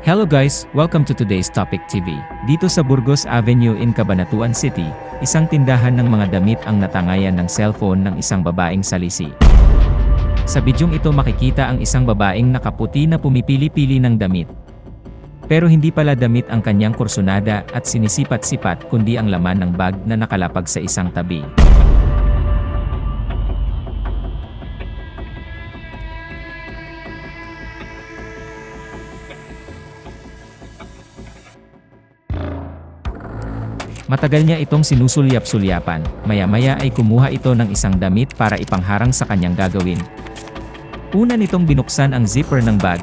Hello guys, welcome to today's Topic TV. Dito sa Burgos Avenue in Cabanatuan City, isang tindahan ng mga damit ang natangayan ng cellphone ng isang babaeng salisi. Sa bidyong ito makikita ang isang babaeng nakaputi na pumipili-pili ng damit. Pero hindi pala damit ang kanyang kursunada at sinisipat-sipat kundi ang laman ng bag na nakalapag sa isang tabi. Matagal niya itong sinusulyap-sulyapan, maya-maya ay kumuha ito ng isang damit para ipangharang sa kanyang gagawin. Una nitong binuksan ang zipper ng bag.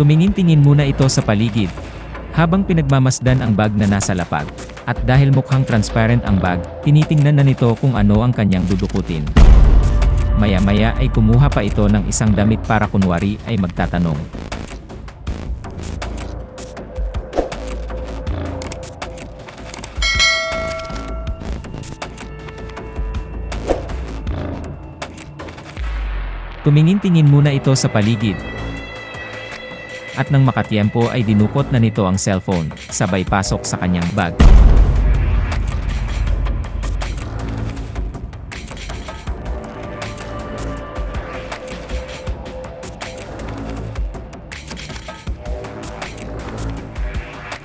Tumingin-tingin muna ito sa paligid. Habang pinagmamasdan ang bag na nasa lapag. At dahil mukhang transparent ang bag, tinitingnan na nito kung ano ang kanyang dudukutin. Maya-maya ay kumuha pa ito ng isang damit para kunwari ay magtatanong. Tumingin-tingin muna ito sa paligid. At nang makatiempo ay dinukot na nito ang cellphone, sabay pasok sa kanyang bag.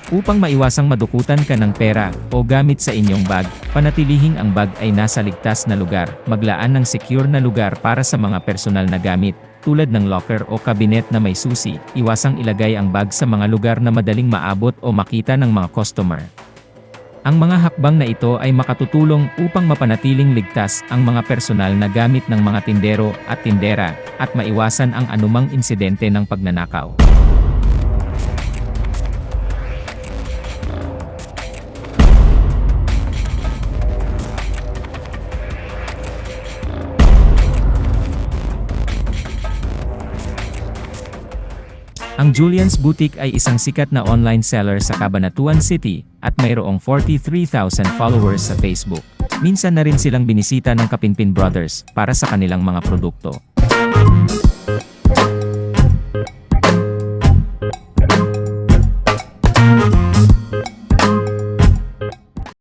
Upang maiwasang madukutan ka ng pera o gamit sa inyong bag, panatilihing ang bag ay nasa ligtas na lugar, maglaan ng secure na lugar para sa mga personal na gamit, tulad ng locker o kabinet na may susi, iwasang ilagay ang bag sa mga lugar na madaling maabot o makita ng mga customer. Ang mga hakbang na ito ay makatutulong upang mapanatiling ligtas ang mga personal na gamit ng mga tindero at tindera, at maiwasan ang anumang insidente ng pagnanakaw. Ang Julian's Boutique ay isang sikat na online seller sa Cabanatuan City, at mayroong 43,000 followers sa Facebook. Minsan na rin silang binisita ng Kapinpin Brothers para sa kanilang mga produkto.